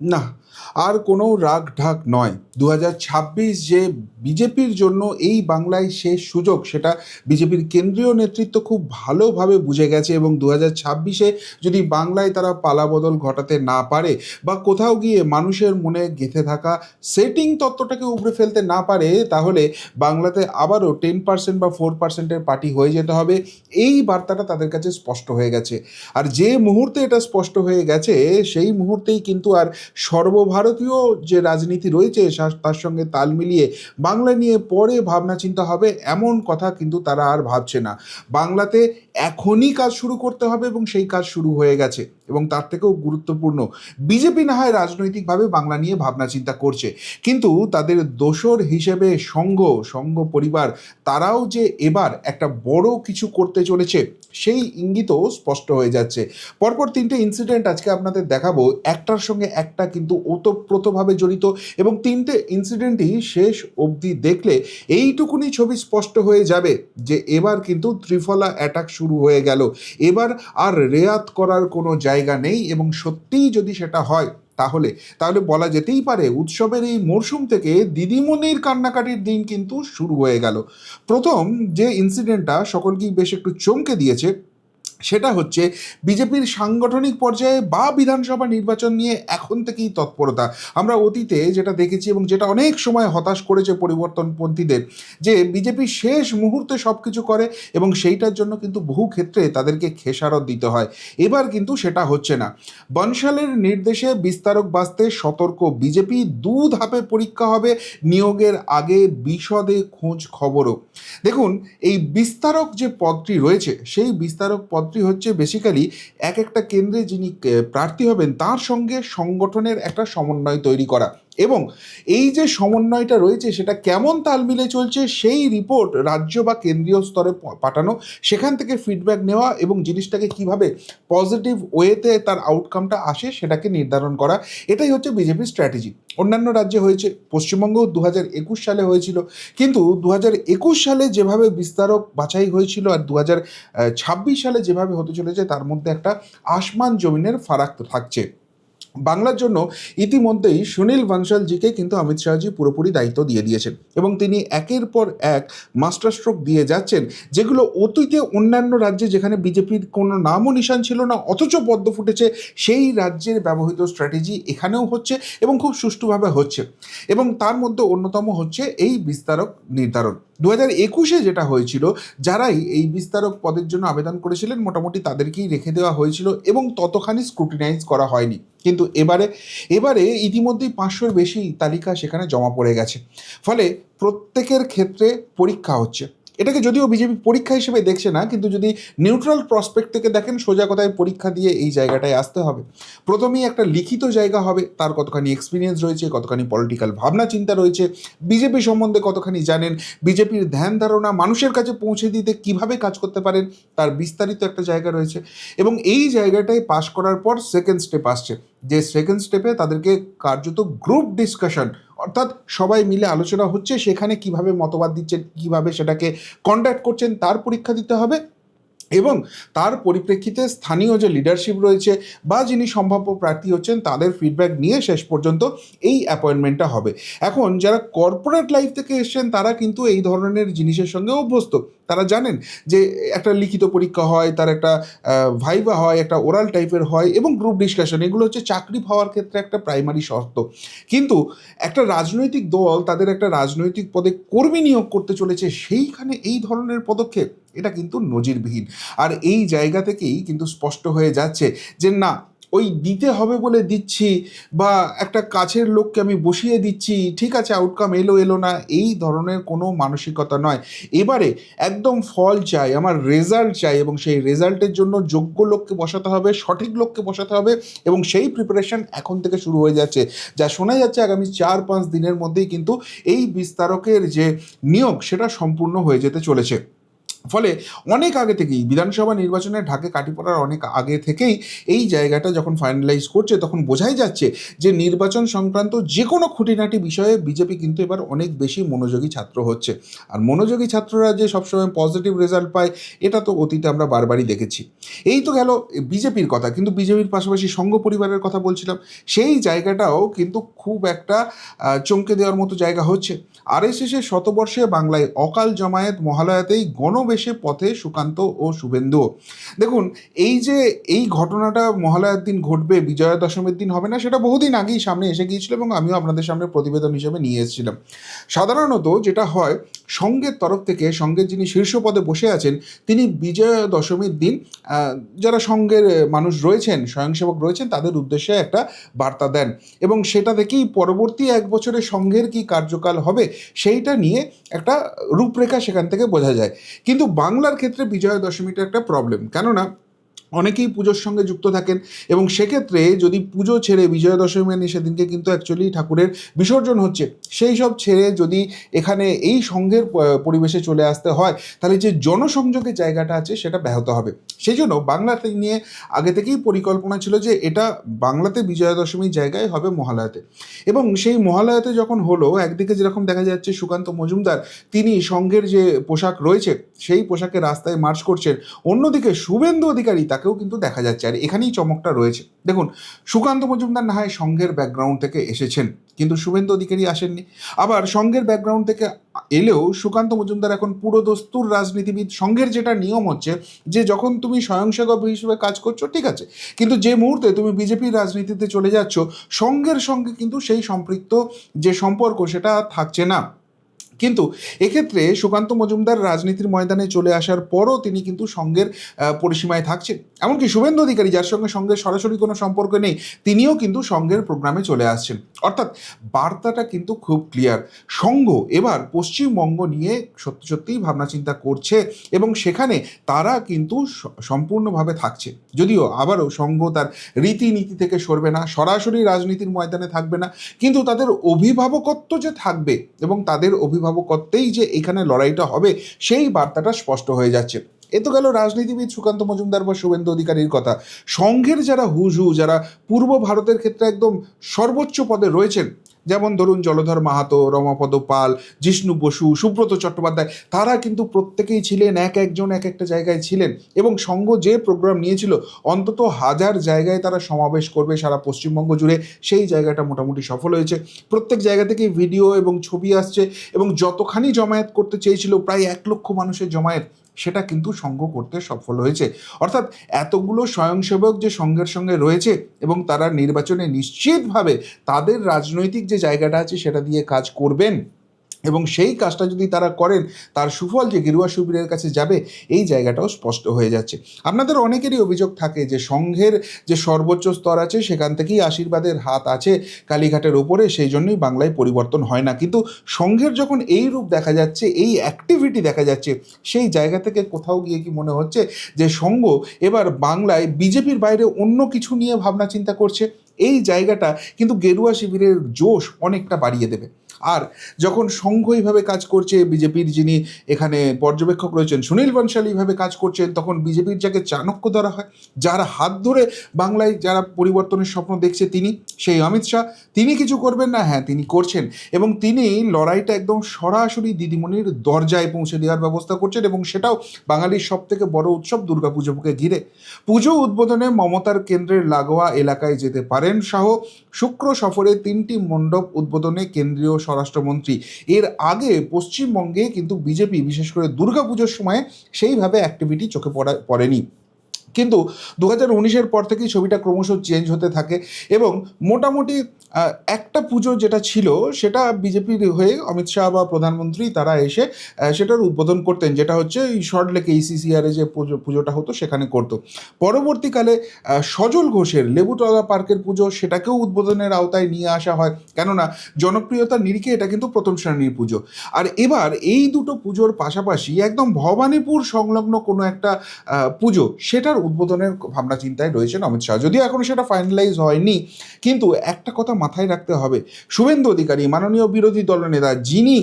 না আর কোনো রাগ ঢাক নয় দু যে বিজেপির জন্য এই বাংলায় শেষ সুযোগ, সেটা বিজেপির কেন্দ্রীয় নেতৃত্ব খুব ভালোভাবে বুঝে গেছে এবং দু হাজার ছাব্বিশে যদি বাংলায় তারা পালাবদল ঘটাতে না পারে বা কোথাও গিয়ে মানুষের মনে গেঁথে থাকা সেটিং তত্ত্বটাকে উপড়ে ফেলতে না পারে, তাহলে বাংলাতে আবারও টেন পার্সেন্ট বা ফোর পার্সেন্টের পার্টি হয়ে যেতে হবে। এই বার্তাটা তাদের কাছে স্পষ্ট হয়ে গেছে। আর যে মুহূর্তে এটা স্পষ্ট হয়ে গেছে, সেই মুহূর্তেই কিন্তু আর সর্বভারতীয় যে রাজনীতি রয়েছে তার সঙ্গে তাল মিলিয়ে বাংলা নিয়ে পরে ভাবনা চিন্তা হবে, এমন কথা কিন্তু তারা আর ভাবছে না। বাংলাতে এখনই কাজ শুরু করতে হবে এবং সেই কাজ শুরু হয়ে গেছে এবং তার থেকেও গুরুত্বপূর্ণ, বিজেপি না হয় রাজনৈতিকভাবে বাংলা নিয়ে ভাবনা চিন্তা করছে। কিন্তু তাদের দোসর হিসেবে সংঘ সংঘ পরিবার, তারাও যে এবার একটা বড় কিছু করতে চলেছে, সেই ইঙ্গিতও স্পষ্ট হয়ে যাচ্ছে। পরপর তিনটে ইনসিডেন্ট আজকে আপনাদের দেখাবো। একটার সঙ্গে একটা কিন্তু ওতপ্রোতভাবে জড়িত এবং তিনটে ইনসিডেন্টই শেষ অবধি দেখলে এইটুকুনি ছবি স্পষ্ট হয়ে যাবে যে এবার কিন্তু ত্রিফলা অ্যাটাক শুরু হয়ে গেল। এবার আর রেয়াত করার কোনো জায়গা নেই এবং সত্যিই যদি সেটা হয়, তাহলে তাহলে বলা যেতেই পারে উৎসবের এই মরশুম থেকে দিদিমণির কান্নাকাটির দিন কিন্তু শুরু হয়ে গেল। প্রথম যে ইনসিডেন্টটা সকলকেই বেশ একটু চমকে দিয়েছে সেটা হচ্ছে বিজেপির সাংগঠনিক পর্যায়ে বা বিধানসভা নির্বাচন নিয়ে এখন থেকেই তৎপরতা। আমরা অতীতে যেটা দেখেছি এবং যেটা অনেক সময় হতাশ করেছে পরিবর্তনপন্থীদের, যে বিজেপি শেষ মুহূর্তে সব কিছু করে এবং সেইটার জন্য কিন্তু বহু ক্ষেত্রে তাদেরকে খেসারত দিতে হয়। এবার কিন্তু সেটা হচ্ছে না। বনশালের নির্দেশে বিস্তারক বাঁচতে সতর্ক বিজেপি দু ধাপে পরীক্ষা হবে, নিয়োগের আগে বিশদে খোঁজ খবরও। দেখুন, এই বিস্তারক যে পদটি রয়েছে, সেই বিস্তারক পদটি হচ্ছে বেসিক্যালি এক একটা কেন্দ্রে যিনি প্রার্থী হবেন, তার সঙ্গে সংগঠনের একটা সমন্বয় তৈরি করা। এবং এই যে সমন্বয়টা রয়েছে, সেটা কেমন তাল মিলে চলছে, সেই রিপোর্ট রাজ্য বা কেন্দ্রীয় স্তরে পাঠানো, সেখান থেকে ফিডব্যাক নেওয়া এবং জিনিসটাকে কীভাবে পজিটিভ ওয়েতে তার আউটকামটা আসে, সেটাকে নির্ধারণ করা, এটাই হচ্ছে বিজেপির স্ট্র্যাটেজি অন্যান্য রাজ্যে হয়েছে, পশ্চিমবঙ্গও দু হাজার একুশ সালে হয়েছিল, কিন্তু দু হাজার একুশ সালে যেভাবে বিস্তারক বাছাই হয়েছিল আর দু হাজার ছাব্বিশ সালে যেভাবে হতে চলেছে, তার মধ্যে একটা আসমান জমিনের ফারাক থাকছে। বাংলার জন্য ইতিমধ্যেই সুনীল বানশালজিকে কিন্তু অমিত শাহজি পুরোপুরি দায়িত্ব দিয়ে দিয়েছেন এবং তিনি একের পর এক মাস্টার স্ট্রোক দিয়ে যাচ্ছেন, যেগুলো অতীতে অন্যান্য রাজ্যে যেখানে বিজেপির কোনো নামও নিশান ছিল না, অথচ পদ্ম ফুটেছে, সেই রাজ্যের ব্যবহৃত স্ট্র্যাটেজি এখানেও হচ্ছে এবং খুব সুষ্ঠুভাবে হচ্ছে। এবং তার মধ্যে অন্যতম হচ্ছে এই বিস্তারক নির্ধারণ। দু হাজার একুশে যেটা হয়েছিল, যারাই এই বিস্তারক পদের জন্য আবেদন করেছিলেন, মোটামুটি তাদেরকেই রেখে দেওয়া হয়েছিল এবং ততখানি স্ক্রুটিনাইজ করা হয়নি। কিন্তু এবারে এবারে ইতিমধ্যেই পাঁচশোর বেশি তালিকা সেখানে জমা পড়ে গেছে। ফলে প্রত্যেকের ক্ষেত্রে পরীক্ষা হচ্ছে। এটাকে যদিও বিজেপি পরীক্ষা হিসেবে দেখছে না, কিন্তু যদি নিউট্রাল প্রসপেক্ট থেকে দেখেন, সোজা কথায় পরীক্ষা দিয়ে এই জায়গাটায় আসতে হবে। প্রথমেই একটা লিখিত জায়গা হবে, তার কতখানি এক্সপিরিয়েন্স রয়েছে, কতখানি পলিটিক্যাল ভাবনা চিন্তা রয়েছে, বিজেপি সম্বন্ধে কতখানি জানেন, বিজেপির ধ্যান ধারণা মানুষের কাছে পৌঁছে দিতে কীভাবে কাজ করতে পারেন, তার বিস্তারিত একটা জায়গা রয়েছে। এবং এই জায়গাটায় পাশ করার পর সেকেন্ড স্টেপ আসছে। যে সেকেন্ড স্টেপে তাদেরকে কার্যত গ্রুপ ডিসকাশন অর্থাৎ সবাই মিলে আলোচনা হচ্ছে সেখানে কীভাবে মতবাদ দিচ্ছেন, কীভাবে সেটাকে কন্ডাক্ট করছেন, তার পরীক্ষা দিতে হবে। এবং তার পরিপ্রেক্ষিতে স্থানীয় যে লিডারশিপ রয়েছে বা যিনি সম্ভাব্য প্রার্থী হচ্ছেন, তাদের ফিডব্যাক নিয়ে শেষ পর্যন্ত এই অ্যাপয়েন্টমেন্টটা হবে। এখন যারা কর্পোরেট লাইফ থেকে এসছেন, তারা কিন্তু এই ধরনের জিনিসের সঙ্গে অভ্যস্ত। তারা জানেন যে একটা লিখিত পরীক্ষা হয়, তার একটা ভাইবা হয়, একটা ওরাল টাইপের হয় এবং গ্রুপ ডিসকাশন এগুলো হচ্ছে চাকরি পাওয়ার ক্ষেত্রে একটা প্রাইমারি শর্ত। কিন্তু একটা রাজনৈতিক দল তাদের একটা রাজনৈতিক পদে কর্মী নিয়োগ করতে চলেছে, সেইখানে এই ধরনের পদক্ষেপ এটা কিন্তু নজিরবিহীন। আর এই জায়গা থেকেই কিন্তু স্পষ্ট হয়ে যাচ্ছে যে না, ওই দিতে হবে বলে দিচ্ছি বা একটা কাছের লোককে আমি বসিয়ে দিচ্ছি, ঠিক আছে আউটকাম এলো এলো না, এই ধরনের কোনো মানসিকতা নয়। এবারে একদম ফল চাই, আমার রেজাল্ট চাই এবং সেই রেজাল্টের জন্য যোগ্য লোককে বসাতে হবে, সঠিক লোককে বসাতে হবে এবং সেই প্রিপারেশন এখন থেকে শুরু হয়ে যাচ্ছে। যা শোনা যাচ্ছে আগামী চার পাঁচ দিনের মধ্যেই কিন্তু এই বিস্তারকের যে নিয়োগ, সেটা সম্পূর্ণ হয়ে যেতে চলেছে। ফলে অনেক আগে থেকেই বিধানসভা নির্বাচনের ঢাকে কাটি পড়ার অনেক আগে থেকেই এই জায়গাটা যখন ফাইনালাইজ করছে, তখন বোঝাই যাচ্ছে যে নির্বাচন সংক্রান্ত যে কোনো খুঁটিনাটি বিষয়ে বিজেপি কিন্তু এবার অনেক বেশি মনোযোগী ছাত্র হচ্ছে। আর মনোযোগী ছাত্ররা যে সবসময় পজিটিভ রেজাল্ট পায়, এটা তো অতীতে আমরা বারবারই দেখেছি। এই তো গেল বিজেপির কথা, কিন্তু বিজেপির পাশাপাশি সংঘ পরিবারের কথা বলছিলাম, সেই জায়গাটাও কিন্তু খুব একটা চমকে দেওয়ার মতো জায়গা হচ্ছে। আর আরএসএসের শতবর্ষে বাংলায় অকাল জমায়েত মহালয়াতেই গণবেশে পথে সুকান্ত ও শুভেন্দু। দেখুন, এই যে এই ঘটনাটা মহালয়ার দিন ঘটবে বিজয়া দশমীর দিন হবে না, সেটা বহুদিন আগেই সামনে এসে গিয়েছিল এবং আমিও আপনাদের সামনে প্রতিবেদন হিসেবে নিয়ে এসেছিলাম। সাধারণত যেটা হয় সঙ্গের তরফ থেকে, সঙ্গের যিনি শীর্ষ পদে বসে আছেন, তিনি বিজয়া দশমীর দিন যারা সঙ্গের মানুষ রয়েছেন, স্বয়ংসেবক রয়েছেন, তাদের উদ্দেশ্যে একটা বার্তা দেন। এবং সেটা থেকেই পরবর্তী এক বছরে সঙ্ঘের কি কার্যকাল হবে, সেইটা নিয়ে একটা রূপরেখা সেখান থেকে বোঝা যায়। কিন্তু বাংলার ক্ষেত্রে বিজয়া দশমীটা একটা প্রবলেম কেননা অনেকেই পুজোর সঙ্গে যুক্ত থাকেন এবং সেক্ষেত্রে যদি পুজো ছেড়ে বিজয়া দশমী আনি সেদিনকে কিন্তু অ্যাকচুয়ালি ঠাকুরের বিসর্জন হচ্ছে। সেই সব ছেড়ে যদি এখানে এই সঙ্ঘের পরিবেশে চলে আসতে হয়, তাহলে যে জনসংযোগের জায়গাটা আছে সেটা ব্যাহত হবে। সেই জন্য বাংলাতে নিয়ে আগে থেকেই পরিকল্পনা ছিল যে এটা বাংলাতে বিজয়া দশমীর জায়গায় হবে মহালয়াতে। এবং সেই মহালয়াতে যখন হলো, একদিকে যেরকম দেখা যাচ্ছে সুকান্ত মজুমদার, তিনি সঙ্ঘের যে পোশাক রয়েছে, সেই পোশাকে রাস্তায় মার্চ করছেন। অন্যদিকে শুভেন্দু অধিকারী তাকেও কিন্তু দেখা যাচ্ছে। আর এখানেই চমকটা রয়েছে। দেখুন, সুকান্ত মজুমদার না হয় সঙ্ঘের ব্যাকগ্রাউন্ড থেকে এসেছেন, কিন্তু শুভেন্দু অধিকারী আসেননি। আবার সঙ্ঘের ব্যাকগ্রাউন্ড থেকে এলেও সুকান্ত মজুমদার এখন পুরো দস্তুর রাজনীতিবিদ। সংঘের যেটা নিয়ম হচ্ছে যে, যখন তুমি স্বয়ংসেবক হিসেবে কাজ করছ, ঠিক আছে, কিন্তু যে মুহূর্তে তুমি বিজেপির রাজনীতিতে চলে যাচ্ছ সঙ্ঘের সঙ্গে কিন্তু সেই সম্পৃক্ত যে সম্পর্ক, সেটা থাকছে না। কিন্তু এক্ষেত্রে সুকান্ত মজুমদার রাজনীতির ময়দানে চলে আসার পরও তিনি কিন্তু সঙ্গের পরিসীমায় থাকছেন। এমনকি শুভেন্দু অধিকারী, যার সঙ্গে সঙ্গের সরাসরি কোনো সম্পর্ক নেই, তিনিও কিন্তু সঙ্গের প্রোগ্রামে চলে আসছেন। অর্থাৎ বার্তাটা কিন্তু খুব ক্লিয়ার। সঙ্ঘ এবার পশ্চিমবঙ্গ নিয়ে সত্যি সত্যিই ভাবনা চিন্তা করছে এবং সেখানে তারা কিন্তু সম্পূর্ণভাবে থাকছে। যদিও আবারও সঙ্ঘ তার রীতিনীতি থেকে সরবে না, সরাসরি রাজনীতির ময়দানে থাকবে না, কিন্তু তাদের অভিভাবকত্ব যে থাকবে এবং তাদের অভিভাবকত্বেই যে এখানে লড়াইটা হবে, সেই বার্তাটা স্পষ্ট হয়ে যাচ্ছে। এ তো গেল রাজনীতিবিদ সুকান্ত মজুমদার বা শুভেন্দু অধিকারীর কথা। সংঘের যারা হুজু যারা পূর্ব ভারতের ক্ষেত্রে একদম সর্বোচ্চ পদে রয়েছেন যেমন ধরুন জলধর মাহাতো, রমাপদ পাল, জিষ্ণু বসু, সুব্রত চট্টোপাধ্যায়, তারা কিন্তু প্রত্যেকেই ছিলেন এক একজন এক একটা জায়গায় ছিলেন এবং সঙ্গ যে প্রোগ্রাম নিয়েছিল, অন্তত হাজার জায়গায় তারা সমাবেশ করবে সারা পশ্চিমবঙ্গ জুড়ে। সেই জায়গাটা মোটামুটি সফল হয়েছে। প্রত্যেক জায়গা থেকেই ভিডিও এবং ছবি আসছে এবং যতখানি জমায়েত করতে চেয়েছিল, প্রায় এক লক্ষ মানুষের জমায়েত সেটা কিন্তু সংঘ করতে সফল হয়েছে। অর্থাৎ এতগুলো স্বয়ংসেবক যে সংঘের সঙ্গে রয়েছে এবং তারা নির্বাচনে নিশ্চিতভাবে তাদের রাজনৈতিক যে জায়গাটা আছে সেটা দিয়ে কাজ করবেন। এবং সেই কাজটা যদি তারা করেন, তার সুফল যে গেরুয়া শিবিরের কাছে যাবে, এই জায়গাটাও স্পষ্ট হয়ে যাচ্ছে। আপনাদের অনেকেরই অভিযোগ থাকে যে সংঘের যে সর্বোচ্চ স্তর আছে, সেখান থেকেই আশীর্বাদের হাত আছে কালীঘাটের ওপরে, সেই জন্যই বাংলায় পরিবর্তন হয় না। কিন্তু সংঘের যখন এই রূপ দেখা যাচ্ছে, এই অ্যাক্টিভিটি দেখা যাচ্ছে, সেই জায়গা থেকে কোথাও গিয়ে কি মনে হচ্ছে যে সংঘ এবার বাংলায় বিজেপির বাইরে অন্য কিছু নিয়ে ভাবনা চিন্তা করছে? এই জায়গাটা কিন্তু গেরুয়া শিবিরের জোশ অনেকটা বাড়িয়ে দেবে। আর যখন সংঘ এইভাবে কাজ করছে বিজেপির যিনি এখানে পর্যবেক্ষক রয়েছেন সুনীল বনশালী এইভাবে কাজ করছেন, তখন বিজেপির যাকে চাণক্য ধরা হয়, যার হাত ধরে বাংলায় যারা পরিবর্তনের স্বপ্ন দেখছে তিনি, সেই অমিত শাহ, তিনি কিছু করবেন না হ্যাঁ তিনি করছেন। এবং তিনি লড়াইটা একদম সরাসরি দিদিমণির দরজায় পৌঁছে দেওয়ার ব্যবস্থা করছেন এবং সেটাও বাঙালির সব থেকে বড় উৎসব দুর্গাপুজোকে ঘিরে। পুজো উদ্বোধনে মমতার কেন্দ্রের লাগোয়া এলাকায় যেতে পারেন সহ শুক্র সফরে তিনটি মণ্ডপ উদ্বোধনে কেন্দ্রীয় স্বরাষ্ট্রমন্ত্রী। এর আগে পশ্চিমবঙ্গে কিন্তু বিজেপি, বিশেষ করে দুর্গাপুজোর সময় সেইভাবে অ্যাক্টিভিটি চোখে পড়া, পড়েনি। কিন্তু দু হাজার উনিশের পর থেকেই ছবিটা ক্রমশ চেঞ্জ হতে থাকে এবং মোটামুটি একটা পুজো যেটা ছিল সেটা বিজেপির হয়ে অমিত শাহ বা প্রধানমন্ত্রী তারা এসে সেটার উদ্বোধন করতেন, যেটা হচ্ছে এই শর্ট লেকে ইসিসিআরে যে পুজো, পুজোটা হতো সেখানে করতো। পরবর্তীকালে সজল ঘোষের লেবুতলা পার্কের পুজো সেটাকেও উদ্বোধনের আওতায় নিয়ে আসা হয়। কেননা জনপ্রিয়তার নিরিখে এটা কিন্তু প্রথম শ্রেণির পুজো। আর এবার এই দুটো পুজোর পাশাপাশি একদম ভবানীপুর সংলগ্ন কোনো একটা পুজো সেটার উদ্বোধনের ভাবনা চিন্তায় রয়েছেন অমিত শাহ। যদিও এখনও সেটা ফাইনালাইজ হয়নি, কিন্তু একটা কথা মাথায় রাখতে হবে। শুভেন্দু অধিকারী, মাননীয় বিরোধী দলনেতা যিনি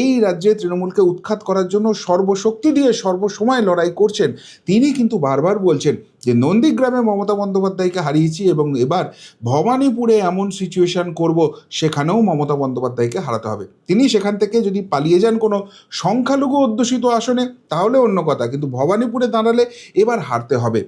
এই রাজ্যে তৃণমূলকে উৎখাত করার জন্য সর্বশক্তি দিয়ে সর্বসময় লড়াই করছেন, তিনি কিন্তু বারবার বলছেন যে নন্দীগ্রামে মমতা বন্দ্যোপাধ্যায়কে হারিয়েছি এবং এবার ভবানীপুরে এমন সিচুয়েশন করব, সেখানেও মমতা বন্দ্যোপাধ্যায়কে হারাতে হবে। তিনি সেখান থেকে যদি পালিয়ে যান কোনো সংখ্যালঘু অধ্যুষিত আসনে, তাহলে অন্য কথা। কিন্তু ভবানীপুরে দাঁড়ালে এবার হারতে হবে।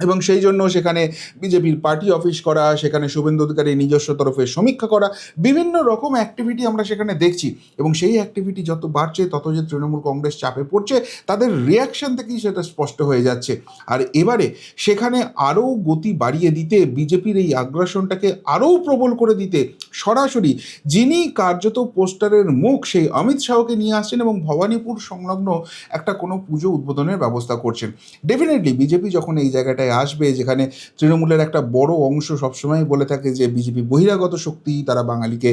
এবং সেই জন্য সেখানে বিজেপির পার্টি অফিস করা, সেখানে শুভেন্দু অধিকারী নিজস্ব তরফে সমীক্ষা করা, বিভিন্ন রকম অ্যাক্টিভিটি আমরা সেখানে দেখছি। এবং সেই অ্যাক্টিভিটি যত বাড়ছে, তত যে তৃণমূল কংগ্রেস চাপে পড়ছে, তাদের রিয়াকশন থেকেই সেটা স্পষ্ট হয়ে যাচ্ছে। আর এবারে সেখানে আরও গতি বাড়িয়ে দিতে, বিজেপির এই আগ্রাসনটাকে আরও প্রবল করে দিতে সরাসরি যিনি কার্যত পোস্টারের মুখ, সেই অমিত শাহকে নিয়ে আসছেন এবং ভবানীপুর সংলগ্ন একটা কোনো পুজো উদ্বোধনের ব্যবস্থা করছেন। ডেফিনেটলি বিজেপি যখন এই জায়গাটায় আসবে, যেখানে তৃণমূলের একটা বড় অংশ সবসময় বলে থাকে যে বিজেপি বহিরাগত শক্তি, তারা বাঙালিকে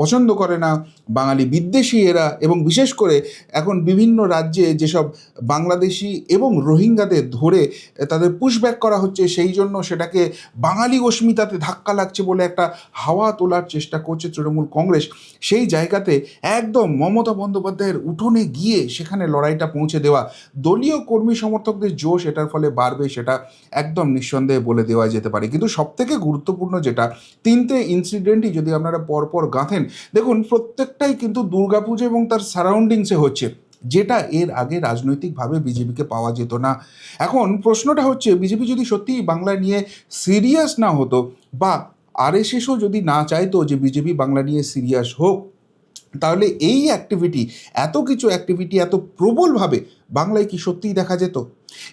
পছন্দ করে না। বাঙালি বিদ্বেষী এরা এবং বিশেষ করে এখন বিভিন্ন রাজ্যে যেসব বাংলাদেশি এবং রোহিঙ্গাদের ধরে তাদের পুশব্যাক করা হচ্ছে, সেই জন্য সেটাকে বাঙালি অস্মিতাতে ধাক্কা লাগছে বলে একটা হাওয়া তোলার চেষ্টা করছে তৃণমূল কংগ্রেস। সেই জায়গাতে একদম মমতা বন্দ্যোপাধ্যায়ের উঠোনে গিয়ে সেখানে লড়াইটা পৌঁছে দেওয়া। দলীয় কর্মী সমর্থকদের জোশ এটার ফলে বাড়বে, সেটা একদম নিঃসন্দেহে বলে দেওয়া যেতে পারে। কিন্তু সবথেকে গুরুত্বপূর্ণ যেটা, তিনটে ইনসিডেন্টই যদি আপনারা পরপর গাঁথেন, দেখুন প্রত্যেকটাই কিন্তু দুর্গাপুজো এবং তার সারাউন্ডিংসে হচ্ছে। যেটা এর আগে রাজনৈতিকভাবে বিজেপিকে পাওয়া যেত না। এখন প্রশ্নটা হচ্ছে, বিজেপি যদি সত্যিই বাংলা নিয়ে সিরিয়াস না হতো বা আরএসএসও যদি না চাইতো যে বিজেপি বাংলা নিয়ে সিরিয়াস হোক তাহলে এই অ্যাক্টিভিটি এত কিছু অ্যাক্টিভিটি এত প্রবলভাবে বাংলায় কি সত্যিই দেখা যেত?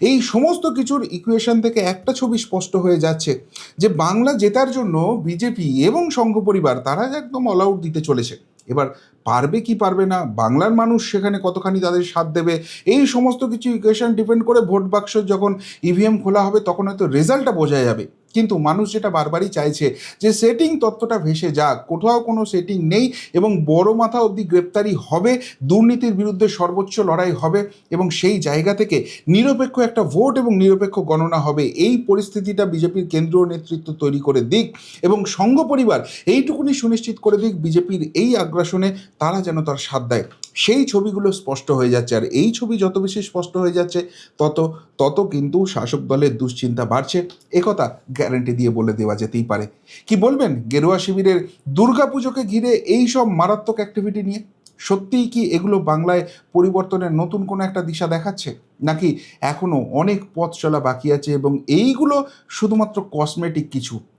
এই সমস্ত কিছুর ইকুয়েশন থেকে একটা ছবি স্পষ্ট হয়ে যাচ্ছে যে বাংলা জেতার জন্য বিজেপি এবং সংঘ পরিবার, তারা একদম অল আউট দিতে চলেছে। এবার পারবে কি পারবে না? বাংলার মানুষ সেখানে কতখানি তাদের সাথ দেবে? এই সমস্ত কিছু ইকুয়েশন ডিপেন্ড করে ভোট বাক্স যখন ইভিএম খোলা হবে, তখন হয়তো রেজাল্টটা বোঝা যাবে। কিন্তু মানুষ যেটা বারবারই চাইছে যে সেটিং তত্ত্বটা ভেসে যাক, কোথাও কোনো সেটিং নেই এবং বড় মাথা অবধি গ্রেপ্তারি হবে, দুর্নীতির বিরুদ্ধে সর্বোচ্চ লড়াই হবে এবং সেই জায়গা থেকে নিরপেক্ষ একটা ভোট এবং নিরপেক্ষ গণনা হবে। এই পরিস্থিতিটা বিজেপির কেন্দ্রীয় নেতৃত্ব তৈরি করে দিক এবং সংঘ পরিবার এইটুকুনি সুনিশ্চিত করে দিক, বিজেপির এই আগ্রাসনে তারা যেন তার সাথ দেয়। সেই ছবিগুলো স্পষ্ট হয়ে যাচ্ছে। আর এই ছবি যত বেশি স্পষ্ট হয়ে যাচ্ছে, তত তত কিন্তু শাসক দলের দুশ্চিন্তা বাড়ছে। একথা গ্যারেন্টি দিয়ে বলে দেওয়া যেতেই পারে। কি বলবেন? গেরুয়া শিবিরের দুর্গাপুজোকে ঘিরে এই সব মারাত্মক অ্যাক্টিভিটি নিয়ে? সত্যিই কি এগুলো বাংলায় পরিবর্তনের নতুন কোনো একটা দিশা দেখাচ্ছে? নাকি এখনও অনেক পথ চলা বাকি আছে এবং এইগুলো শুধুমাত্র কসমেটিক কিছু?